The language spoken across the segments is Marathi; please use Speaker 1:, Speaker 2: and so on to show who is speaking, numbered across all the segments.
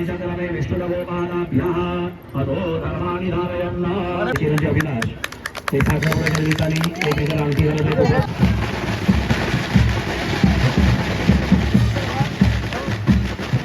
Speaker 1: विषक्रमे विष्णुगोपादाभ्यः अतो धर्माणि धारयन् चिरंजी अविनाश। ते साखरपुड्याच्या निमित्ताने एकमेकाला अंगठी घालत आहेत.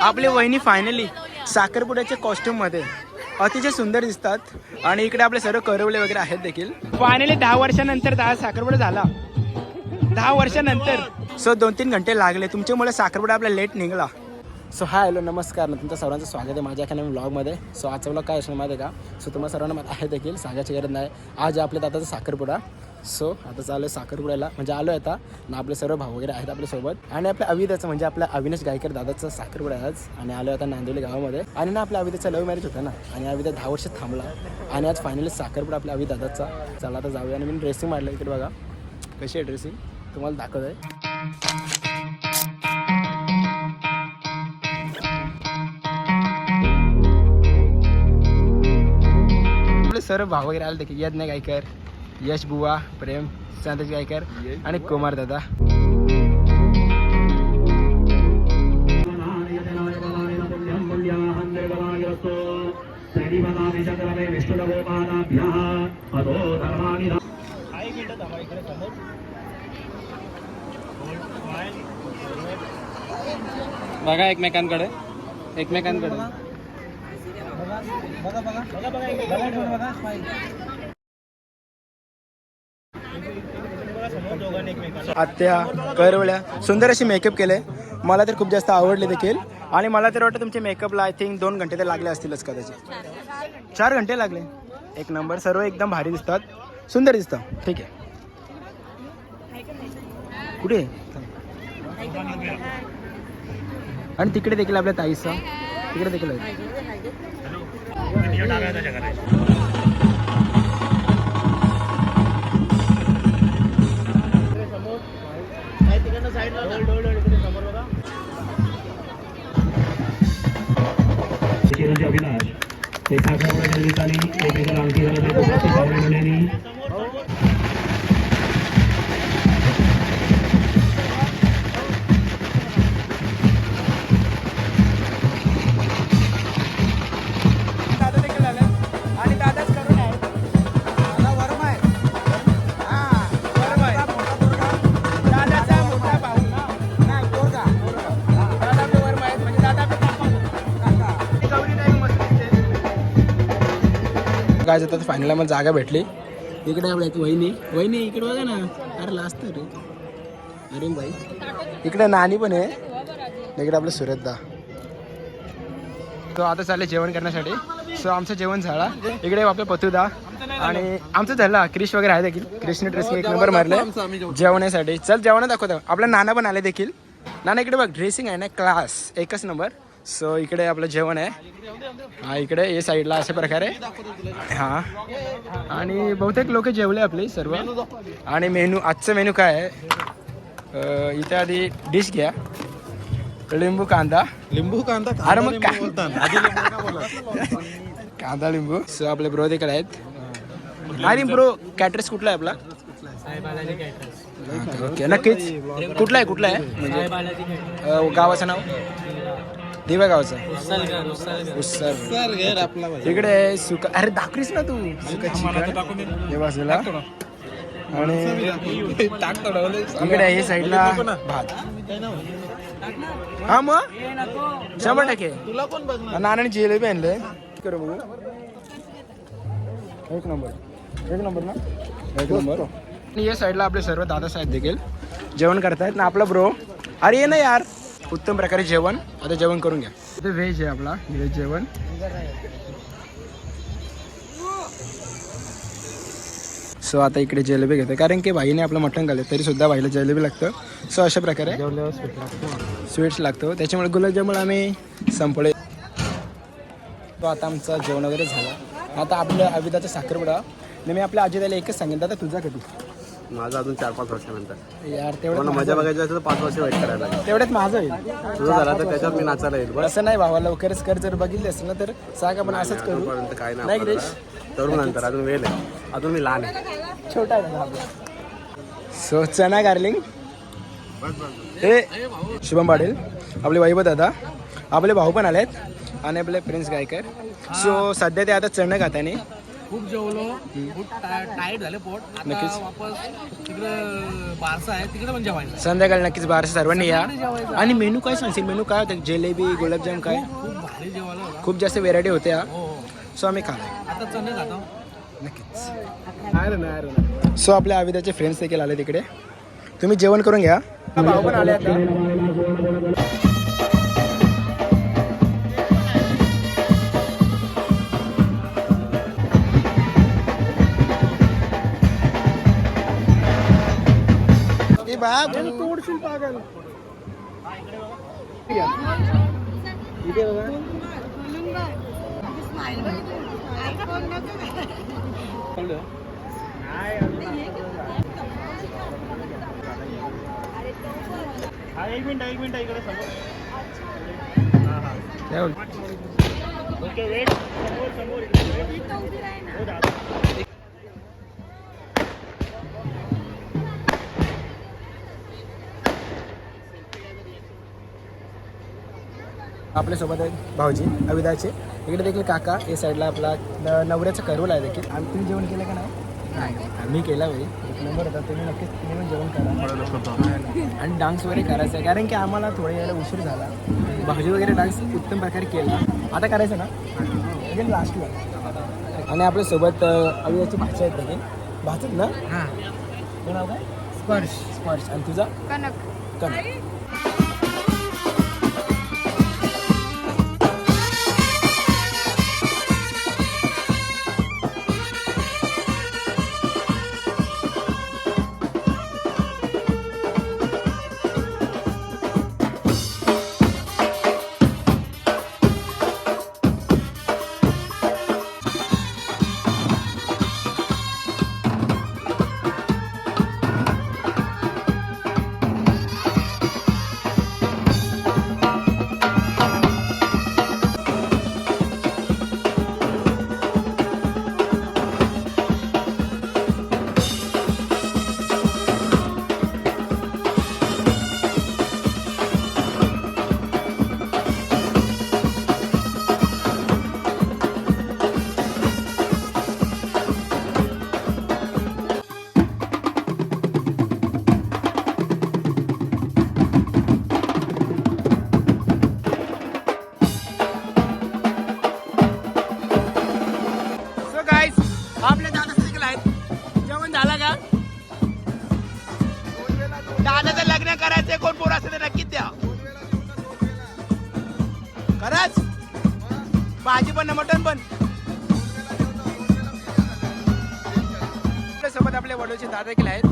Speaker 2: आपले वहिनी फायनली साखरपुड्याच्या कॉस्ट्युममध्ये अतिशय सुंदर दिसतात. आणि इकडे आपले सर्व करवले वगैरे आहेत देखील. फायनली दहा वर्षानंतर दहा साखरपुडा झाला. दहा वर्षानंतर. सो दोन तीन घंटे लागले. तुमच्यामुळे साखरपुडा आपला लेट निघाला. सो हाय हॅलो नमस्कार. तुमचं सर्वांचं स्वागत आहे माझ्या एखाद्या ब्लॉगमध्ये सो आजचा ब्लॉग काय असणार माहिती आहे का? सो तुम्हाला सर्वांना माहिती आहे देखील सांगायची गरज नाही. आज आपल्या दादाचा साखरपुडा. सो आता चालू आहे साखरपुड्याला. म्हणजे आलो आहे आता. ना आपले सर्व भाऊ वगैरे आहेत आपल्यासोबत आणि आपल्या अविदाचं म्हणजे आपल्या अविनाश गायकर दादाचा साखरपुडा आहे आज. आणि आलो आता नांदिवली गावामध्ये. आणि ना आपल्या अविदाचा लव्ह मॅरेज होता ना. आणि अविदा दहा वर्ष थांबला. आणि आज फायनली साखरपुडा आपल्या अविदादाचा चला आता जाऊया. आणि मी ड्रेसिंग मारलं इकडे बघा. कशी आहे ड्रेसिंग तुम्हाला दाखवत आहे सर्व भाव वगैरे आले देखील यज्ञ गायकर यश बुवा प्रेम संतोष गायकर आणि कुमार दादा।
Speaker 1: विषक्रमे विष्णुगोपादाभ्यः अतो बघा बघा.
Speaker 2: बघा एकमेकांकडे एकमेकांकडे आत्या करवळ्या. सुंदर अशी मेकअप केले. मला तर खूप जास्त आवडले देखील. आणि मला तर वाटतं तुमच्या मेकअपला आय थिंक दोन घंटे तर लागले असतीलच कदाचित. चार घंटे लागले. एक नंबर सर्व एकदम भारी दिसतात. सुंदर दिसतं. ठीक आहे. कुठे? आणि तिकडे देखील आपल्या ताईचा. तिकडे देखील आहे
Speaker 1: अविनाश ते साखरपुड्याच्या निमित्ताने एकमेकाला अंगठी घालत
Speaker 2: काय जातात फायनल मला जागा भेटली. इकडे आपल्या वहिनी. वहिनी इकडे बघा ना. अरे लास्ट रे. अरे भाई इकडे नानी पण आहे. इकडे आपलं सुरतदा तो आता चालले जेवण करण्यासाठी. सो आमचं जेवण झाला. इकडे आपलं पतुदा. आणि आमचं झालं. क्रिश वगैरे आहे देखील. क्रिशने ड्रेस एक नंबर मारले. जेवणासाठी चल जेवण दाखवतो. आपला नाना पण आले देखील. नाना इकडे बघ. ड्रेसिंग आहे ना क्लास एकच नंबर सो इकडे आपलं जेवण आहे. हा इकडे हे साईडला अशा प्रकारे. हा. आणि बहुतेक लोक जेवले आपले सर्व. आणि मेनू आजचं मेनू काय आहे? इथे आधी डिश घ्या. लिंबू कांदा.
Speaker 3: लिंबू कांदा
Speaker 2: अरे मग. कांदा लिंबू. सो आपले ब्रो देखील आहेत. आणि ब्रो कॅटरेस कुठला आहे आपला? ओके नक्कीच. कुठला आहे कुठला आहे? म्हणजे गावाचं नाव? दिव्या गावाचं
Speaker 3: सर घेर आपला भाई.
Speaker 2: इकडे आहे सुका अरे दाखवीस ना तू? सुका चिकन. हे आणि. इकडे आहे साईडला भात. हा मग? शंभर टक्के.
Speaker 3: तुला कोण बघणार
Speaker 2: नानाने जिलेबी आणले. करू बघू. एक नंबर. एक नंबर ना? एक नंबर. आणि या साईडला आपले सर्व दादा साहेब देखील जेवण करतायत. ना आपला ब्रो अरे ये ना यार. उत्तम प्रकारे जेवण. आता जेवण करून घ्या. इथे व्हेज आहे आपला. व्हेज जेवण. सो आता इकडे जिलेबी घेते कारण की भाईने आपलं मटण घाले तरी सुद्धा भाईला जिलेबी लागतं. सो अशा प्रकारे स्वीट्स लागतो. त्याच्यामुळे गुलाबजामुन आम्ही संपले तो आता आमचा जेवण वगैरे झाला. आता आपल्या अविदाचा साखरपुडा. मी आपल्या आजीदाला एकच सांगेन दादा तुझा कधी
Speaker 4: माझं अजून चार पाच वर्षानंतर.
Speaker 2: यार तेवढं
Speaker 4: मजा बघायची असेल तर पाच वर्ष वेट करायला लागेल.
Speaker 2: तेवढ्यात माझं होईल.
Speaker 4: तुझं झालं तर त्याच्यात मी नाचायला येईल. बस
Speaker 2: असं नाही भावा लवकरच कर जर बघितले असेल ना तर सांग आपण असंच करू.
Speaker 4: तोपर्यंत काय
Speaker 2: नाही
Speaker 4: तरुण नंतर अजून वेळ आहे अजून मी लहान आहे.
Speaker 2: छोटा आहे दादा आपला सो चना गार्लिंग हे शुभम पाटील आपले वैभव दादा आपले भाऊ पण आलेत आणि आपले प्रिन्स गायकर. सो सध्या ते आता चढणं खाताने.
Speaker 3: खूप जेवलो खूप टाईट झाले पोट. आता
Speaker 2: नक्कीच.
Speaker 3: वापस तिकडं बारसा आहे तिकडे पण जेवायचं
Speaker 2: संध्याकाळी नक्कीच बाहेर सर्वांनी या. आणि मेनू काय सांगशील? मेनू काय होतं? जिलेबी गुलाबजाम काय?
Speaker 3: खूप भारी जेवायला होता.
Speaker 2: खूप जास्त व्हेरायटी होत्या.
Speaker 3: हो हो.
Speaker 2: सो आम्ही खाल्ला
Speaker 3: आता चणे खातो.
Speaker 2: नक्कीच. सो आपल्या आविदाचे फ्रेंड्स देखील आले तिकडे. तुम्ही जेवण करून घ्या. भाऊ पण आले आता. बाप तोडशील पागल.
Speaker 1: एक मिनिट एक मिनिट इकडे समोर? ओके वेट समोर समोर इकडे
Speaker 2: आपल्यासोबत आहेत भाऊजी अविदाचे. इकडे देखील काका या साईडला आपला नवऱ्याचा करवला आहे देखील. आणि तुम्ही जेवण केलं का नाही? मी केला भाई एक नंबर होता. तुम्ही नक्कीच तुम्ही पण जेवण करा. आणि डान्स वगैरे करायचा आहे. कारण की आम्हाला थोड्या वेळेला उशीर झाला. भाऊजी वगैरे डान्स उत्तम प्रकारे केला. आता करायचं ना? एकदम लास्टला आणि आपल्यासोबत अविदाची भाषा आहेत देखील भाषेत ना?
Speaker 3: हां.
Speaker 2: नाव काय? स्पर्श. स्पर्श. आणि तुझा?
Speaker 5: कनक.
Speaker 2: कनक. भाजी मटण पण. आपल्यासोबत आपले वडोचे दादा देखील आहेत.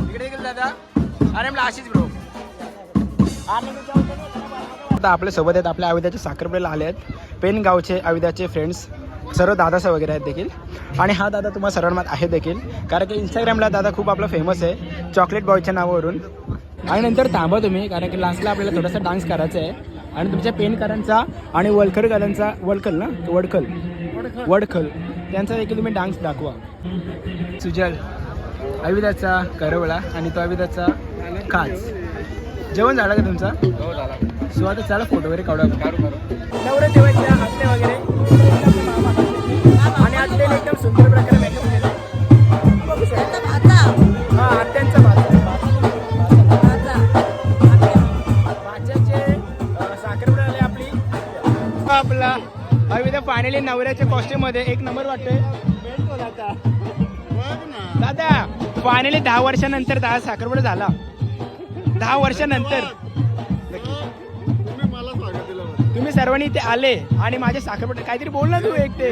Speaker 2: इकडे देखील दादा. अरे मला आशिष ब्रो आता आपल्यासोबत आहेत आपल्या आविद्याचे साखरपुड्याला आले आहेत. पेन गावचे आविद्याचे फ्रेंड्स सर्व दादासा वगैरे आहेत देखील. आणि हा दादा तुम्हाला सर्वांना आहे देखील. कारण की इंस्टाग्रामला दादा खूप आपला फेमस आहे. चॉकलेट बॉयच्या नावावरून. आणि नंतर थांबा तुम्ही कारण की लास्टला आपल्याला थोडासा डान्स करायचा आहे आणि तुमच्या पेनकरांचा आणि वलखरकरांचा वलखल ना? वडखल. वडखल. त्यांचा देखील तुम्ही डान्स दाखवा. सुजल अविदाचा करवळा आणि तो अविदाचा खास जेवण झालं का तुमचा? सो आता चला फोटो वगैरे काढू नवरे ठेवायचे हसले वगैरे. आणि आज एकदम सुंदर प्रकारे अविदा नवऱ्याच्या कॉस्ट्यूममध्ये एक नंबर वाटतोय. दादा फायनली दहा वर्षानंतर दहा साखरपुडा झाला. दहा वर्षानंतर. तुम्ही सर्वांनी इथे आले आणि माझे साखरपुडा काहीतरी बोल ना तू एक ते.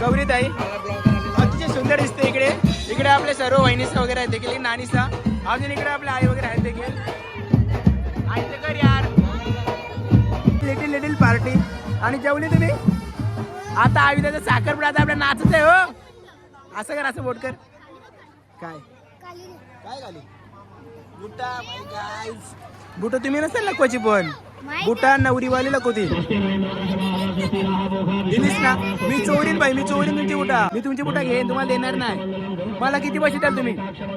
Speaker 2: गौरी ताई अतिशय सुंदर दिसते इकडे. इकडे आपले सर्व वहिनीसा वगैरे आहेत देखील नानीसा. अजून इकडे आपले आई वगैरे आहेत देखील. आईचं कर यार. लिटिल लिटिल पार्टी आणि जेवली तुम्ही? आता आवी त्याचा साखरपुडा आता आपल्या नाचत आहे हो. असं कर असं बोट कर. काय? काय घाली बुटा बुट तुम्ही नसेल ना कोची पण? बुटा नवरीवाली लकोती दिलीस ना मी चोरीन बाई मी चोरीन तुमची बुटा. मी तुमची बुटा घेईन तुम्हाला देणार नाही. मला किती पैसे द्याल तुम्ही?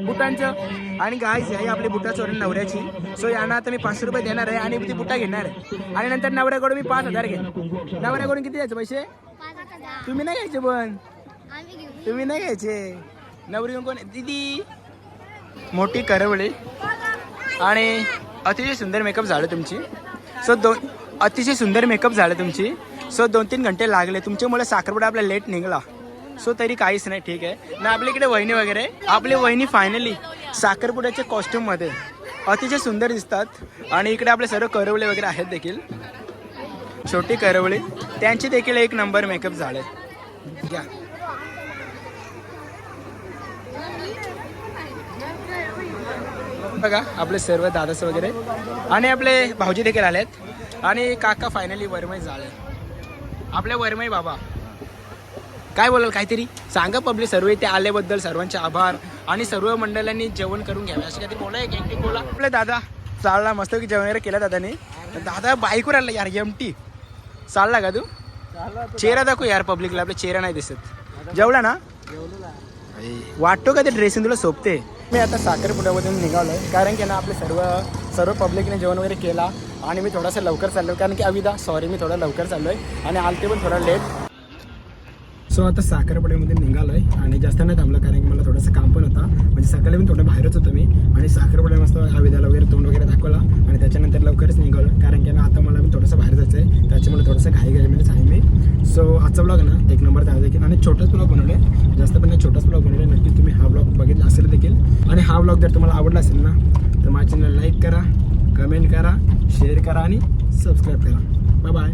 Speaker 2: बुटांचं. आणि गायच आहे आपली बुटा चोरीन नवऱ्याची. सो यांना आता मी पाचशे रुपये देणार आहे आणि ती बुटा घेणार आहे. आणि नंतर नवऱ्याकडून मी पाच हजार घेईन. नवऱ्याकडून किती द्यायचे पैसे? तुम्ही नाही घ्यायचे पण. तुम्ही नाही घ्यायचे. नवरी कोण दिदी. मोठी करवळी. आणि अतिशय सुंदर मेकअप झालं तुमची. सो दोन अतिशय सुंदर मेकअप झालं तुमची. सो दोन तीन घंटे लागले. तुमच्यामुळे साखरपुडा आपला लेट निघाला. सो तरी काहीच नाही ठीक आहे. ना आपल्या इकडे वहिनी वगैरे आपली वहिनी फायनली साखरपुड्याच्या कॉस्ट्यूममध्ये अतिशय सुंदर दिसतात. आणि इकडे आपले सर्व करवले वगैरे आहेत देखील. छोटी करवळी. त्यांचे देखील एक नंबर मेकअप झाले घ्या. बघा आपले सर्व दादास वगैरे. आणि आपले भाऊजी देखील आलेत. आणि काका फायनली वरमई झाले. आपले वरमई बाबा. काय बोलाल काहीतरी? सांगा पब्लिक सर्व इथे आल्याबद्दल सर्वांचे आभार. आणि सर्व मंडळांनी जेवण करून घ्यावे. असे काहीतरी बोला एक एक बोला. आपले दादा चालला मस्त की जेवण वगैरे केलं दादाने. दादा बाईकवर आला यार एम टी चालला का तू? चेहरा दाखव यार पब्लिकला आपला चेहरा नाही दिसत. जेवला ना? वाटतो का ते ड्रेसिंग तुला सोपते? मी आता साखरपुड्यामधून निघालो आहे कारण की ना आपले सर्व सर्व पब्लिकने जेवण वगैरे केला आणि मी थोडासा लवकर चाललो कारण की अविदा सॉरी मी थोडा लवकर चाललो आहे आणि आलते पण थोडा लेट सो आता साखरपुड्यामध्ये निघालो आहे आणि जास्त नाही थांबलं कारण की मला थोडंसं काम पण होता. म्हणजे सकाळी पण थोडं बाहेरच होतो मी. आणि साखरपुड्या मस्त अविदाला वगैरे तोंड वगैरे दाखवला आणि त्याच्यानंतर लवकरच निघालो कारण की ना आता मला पण थोडंसं बाहेर जायचं आहे त्याच्यामुळे थोडंसं घाई घाईमध्येच आहे मी सो आजचा ब्लॉग ना एक नंबर त्या देखील. आणि छोटाच ब्लॉग बनवले. जास्त पण नाही छोटाच ब्लॉग बनवले. नक्की तुम्ही हा ब्लॉग बघितला असेल देखील. आणि हा ब्लॉग जर तुम्हाला आवडला असेल ना तर माझ्या चॅनल लाईक करा कमेंट करा शेअर करा आणि सबस्क्राईब करा. Bye bye